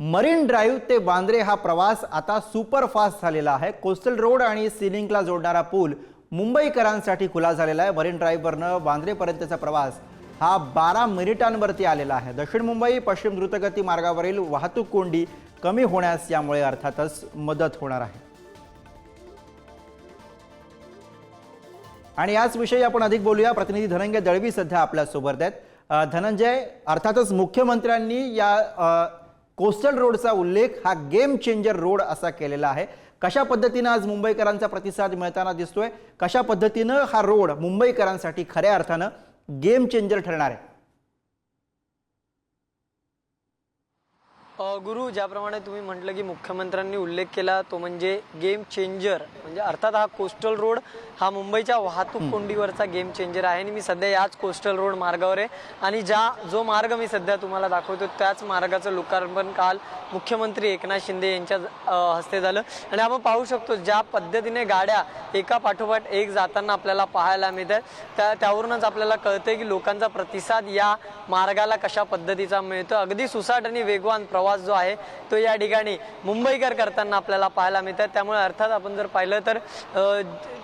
Marine drive ते वांद्रे हा प्रवास आता सुपरफास्ट झालेला आहे. कोस्टल रोड आणि सिलिंगला जोडणारा पूल मुंबईकरांसाठी खुला झालेला आहे. मरीन ड्राईव्हवरनं वांद्रेपर्यंतचा प्रवास हा बारा मिनिटांवरती आलेला आहे. दक्षिण मुंबई पश्चिम द्रुतगती मार्गावरील वाहतूक कोंडी कमी होण्यास यामुळे अर्थातच मदत होणार आहे. आणि याचविषयी आपण अधिक बोलूया. प्रतिनिधी धनंजय दळवी सध्या आपल्यासोबत आहेत धनंजय अर्थातच मुख्यमंत्र्यांनी या कोस्टल रोडचा उल्लेख हा गेम चेंजर रोड असा केलेला आहे. कशा पद्धतीनं आज मुंबईकरांचा प्रतिसाद मिळताना दिसतोय? कशा पद्धतीनं हा रोड मुंबईकरांसाठी खऱ्या अर्थानं गेम चेंजर ठरणार आहे? गुरु ज्याप्रमाणे तुम्ही म्हटलं की मुख्यमंत्र्यांनी उल्लेख केला तो म्हणजे गेम चेंजर. म्हणजे अर्थात हा कोस्टल रोड हा मुंबईच्या वाहतूक कोंडीवरचा गेम चेंजर आहे. आणि मी सध्या याच कोस्टल रोड मार्गावर आहे. आणि ज्या जो मार्ग मी सध्या तुम्हाला दाखवतो त्याच मार्गाचं लोकार्पण काल मुख्यमंत्री एकनाथ शिंदे यांच्या हस्ते झालं. आणि आपण पाहू शकतो ज्या पद्धतीने गाड्या एका पाठोपाठ एक जाताना आपल्याला पाहायला मिळतात. त्या त्यावरूनच आपल्याला कळतंय की लोकांचा प्रतिसाद या मार्गाला कशा पद्धतीचा मिळतो. अगदी सुसाट आणि वेगवान प्रवास जो आहे तो या ठिकाणी मुंबईकर करताना आपल्याला पाहायला मिळतात. त्यामुळे अर्थात आपण जर पाहिलं तर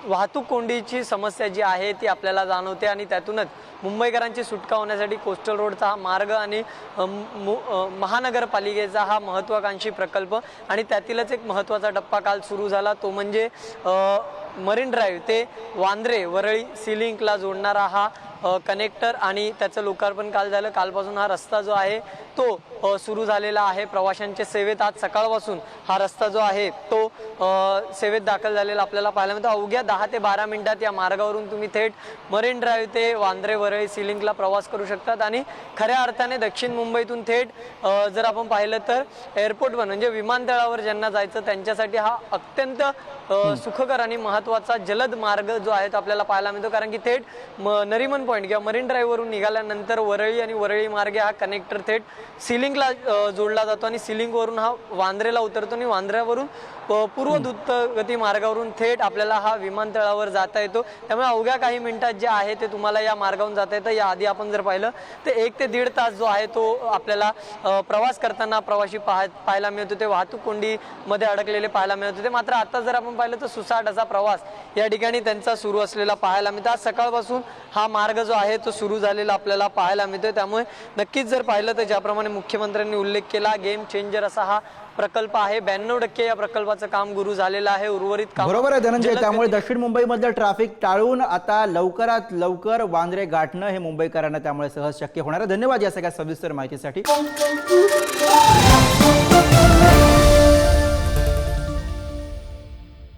वाहतूक कोंडीची समस्या जी आहे ती आपल्याला जाणवते आणि त्यातूनच मुंबईकरांची सुटका होण्यासाठी कोस्टल रोडचा हा मार्ग आणि मु- महानगरपालिकेचा हा महत्त्वाकांक्षी प्रकल्प आणि त्यातीलच एक महत्त्वाचा टप्पा काल सुरू झाला. तो म्हणजे मरीन ड्राईव्ह. ते वांद्रे वरळी सिलिंकला जोडणारा हा कनेक्टर आणि त्याचं लोकार्पण काल झालं. कालपासून हा रस्ता जो आहे तो सुरू झालेला आहे. प्रवाशांच्या सेवेत आज सकाळपासून हा रस्ता जो आहे तो सेवेत दाखल झालेला आपल्याला पाहायला मिळतो. अवघ्या दहा ते बारा मिनिटात या मार्गावरून तुम्ही थेट मरीन ड्राईव्ह ते वांद्रे वरळी सिलिंकला प्रवास करू शकतात आणि खऱ्या अर्थाने दक्षिण मुंबईतून थेट जर आपण पाहिलं तर एअरपोर्टवर म्हणजे विमानतळावर ज्यांना जायचं त्यांच्यासाठी हा अत्यंत सुखकर आणि महत्त्वाचा जलद मार्ग जो आहे तो आपल्याला पाहायला मिळतो. कारण की थेट म- नरिमन पॉईंट किंवा मरीन ड्राईव्हवरून निघाल्यानंतर वरळी आणि वरळी मार्गे हा कनेक्टर थेट सिलिंगला जोडला जातो आणि सिलिंगवरून हा वांद्रेला उतरतो आणि वांद्र्यावरून पूर्व द्रुतगती मार्गावरून थेट आपल्याला हा विमानतळावर जाता येतो. त्यामुळे अवघ्या काही मिनिटात जे आहे ते तुम्हाला या मार्गावरून जाता येतं. याआधी आपण जर पाहिलं तर एक ते दीड तास जो आहे तो आपल्याला प्रवास करताना प्रवासी पाहा पाहायला मिळतो. ते वाहतूक कोंडीमध्ये अडकलेले पाहायला मिळत. होते मात्र आता जर आपण पाहिलं तर सुसाट असा प्रवास या ठिकाणी त्यांचा सुरू असलेला पाहायला मिळतो. आज सकाळपासून हा मार्ग जो आहे तो सुरू झालेला आपल्याला पाहायला मिळतोय. त्यामुळे नक्कीच जर पाहिलं तर ज्याप्रमाणे मुख्यमंत्र्यांनी उल्लेख केला गेम चेंजर असा हा प्रकल्प आहे. ब्याण्णव टक्के या प्रकल्पाचं काम गुरु झालेलं आहे. उर्वरित काम बरोबर आहे धनंजय. त्यामुळे दक्षिण मुंबईमधलं ट्रॅफिक टाळून आता लवकरात लवकर वांद्रे गाठणं हे मुंबईकरांना त्यामुळे सहज शक्य होणार आहे. धन्यवाद या सगळ्या सविस्तर माहितीसाठी.